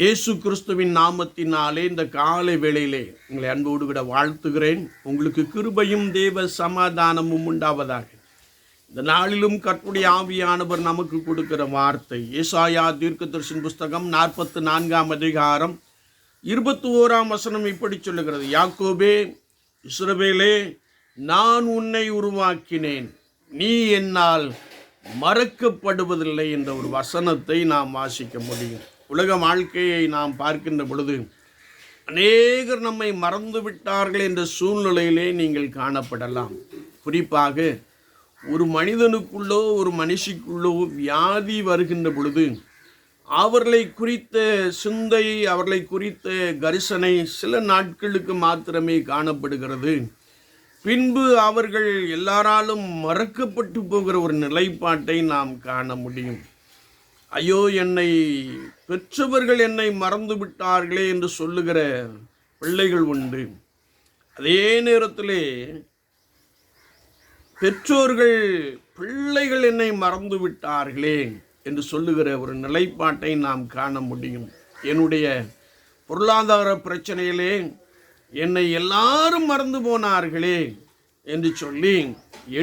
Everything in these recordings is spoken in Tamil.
இயேசு கிறிஸ்துவின் நாமத்தினாலே இந்த காலை வேளையிலே உங்களை அன்போடு விட வாழ்த்துகிறேன். உங்களுக்கு கிருபையும் தேவ சமாதானமும் உண்டாவதாக. இந்த நாளிலும் கற்புடைய ஆவியானவர் நமக்கு கொடுக்கிற வார்த்தை ஏசாயா தீர்க்க தரிசன் புஸ்தகம் நாற்பத்து நான்காம் அதிகாரம் இருபத்தி ஓராம் வசனம் இப்படி சொல்லுகிறது. யாக்கோபே இஸ்ரவேலே நான் உன்னை உருவாக்கினேன். நீ என்னால் மறக்கப்படுவதில்லை என்ற ஒரு வசனத்தை நாம் வாசிக்க முடியும். உலக வாழ்க்கையை நாம் பார்க்கின்ற பொழுது அநேகர் நம்மை மறந்து விட்டார்கள் என்ற சூழ்நிலையிலே நீங்கள் காணப்படலாம். குறிப்பாக ஒரு மனிதனுக்குள்ளோ ஒரு மனுஷிக்குள்ளோ வியாதி வருகின்ற பொழுது அவர்களை குறித்த சிந்தை அவர்களை குறித்த கரிசனை சில நாட்களுக்கு மாத்திரமே காணப்படுகிறது. பின்பு அவர்கள் எல்லாராலும் மறக்கப்பட்டு போகிற ஒரு நிலைப்பாட்டை நாம் காண முடியும். ஐயோ என்னை பெற்றவர்கள் என்னை மறந்து விட்டார்களே என்று சொல்லுகிற பிள்ளைகள் உண்டு. அதே நேரத்திலே பெற்றோர்கள் பிள்ளைகள் என்னை மறந்து விட்டார்களே என்று சொல்லுகிற ஒரு நிலைப்பாட்டை நாம் காண முடியும். என்னுடைய பொருளாதார பிரச்சனையிலே என்னை எல்லாரும் மறந்து போனார்களே என்று சொல்லி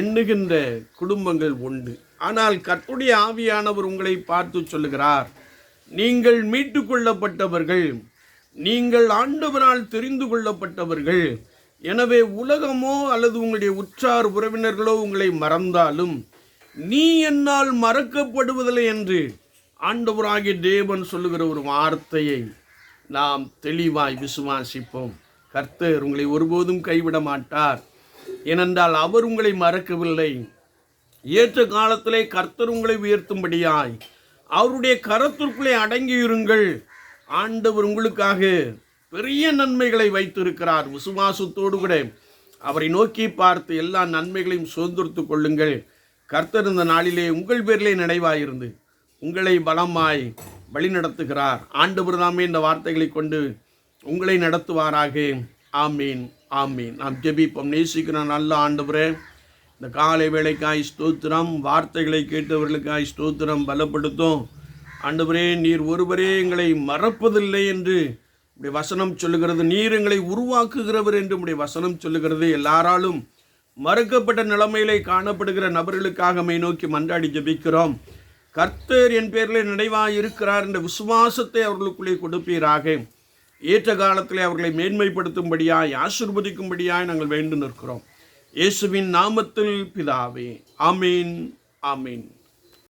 எண்ணுகின்ற குடும்பங்கள் உண்டு. ஆனால் கர்த்துடைய ஆவியானவர் உங்களை பார்த்து சொல்லுகிறார் நீங்கள் மீட்டு கொள்ளப்பட்டவர்கள் நீங்கள் ஆண்டவரால் தெரிந்து கொள்ளப்பட்டவர்கள். எனவே உலகமோ அல்லது உங்களுடைய உற்றார் உறவினர்களோ உங்களை மறந்தாலும் நீ என்னால் மறக்கப்படுவதில்லை என்று ஆண்டவராகிய தேவன் சொல்லுகிற ஒரு வார்த்தையை நாம் தெளிவாய் விசுவாசிப்போம். கர்த்தர் உங்களை ஒருபோதும் கைவிட மாட்டார். ஏனென்றால் அவர் உங்களை மறக்கவில்லை. ஏற்ற காலத்திலே கர்த்தர் உங்களை உயர்த்தும்படியாய். அவருடைய கரத்திற்குள்ளே அடங்கியிருங்கள். ஆண்டவர் உங்களுக்காக பெரிய நன்மைகளை வைத்திருக்கிறார். விசுவாசத்தோடு கூட அவரை நோக்கி பார்த்து எல்லா நன்மைகளையும் சுதந்திரத்து கொள்ளுங்கள். கர்த்தர் இந்த நாளிலே உங்கள் பேரிலே நினைவாயிருந்து உங்களை பலமாய் வழி நடத்துகிறார் ஆண்டவர் தாமே இந்த வார்த்தைகளை கொண்டு உங்களை நடத்துவாராக. ஆமீன் ஆமீன். நாம் ஜெபிப்போம். நேசிக்கிறோம் நல்ல ஆண்டவரே இந்த காலை வேலைக்காய் ஸ்தோத்திரம் வார்த்தைகளை கேட்டவர்களுக்காய் ஸ்தோத்திரம் பலப்படுத்தும். ஆண்டவரே நீர் ஒருவரே எங்களை மறப்பதில்லை என்று உடைய வசனம் சொல்லுகிறது. நீர் எங்களை உருவாக்குகிறவர் என்று உடைய வசனம் சொல்லுகிறது. எல்லாராலும் மறுக்கப்பட்ட நிலைமையிலே காணப்படுகிற நபர்களுக்காக மை நோக்கி மன்றாடி ஜபிக்கிறோம். கர்த்தர் என் பேரில் நினைவாக இருக்கிறார் என்ற விசுவாசத்தை அவர்களுக்குள்ளே கொடுப்பீராக. ஏற்ற காலத்திலே அவர்களை மேன்மைப்படுத்தும்படியாய் ஆசிர்வதிக்கும்படியாய் நாங்கள் வேண்டு நிற்கிறோம். இயேசுவின் நாமத்தில் பிதாவே. ஆமீன் ஆமீன்.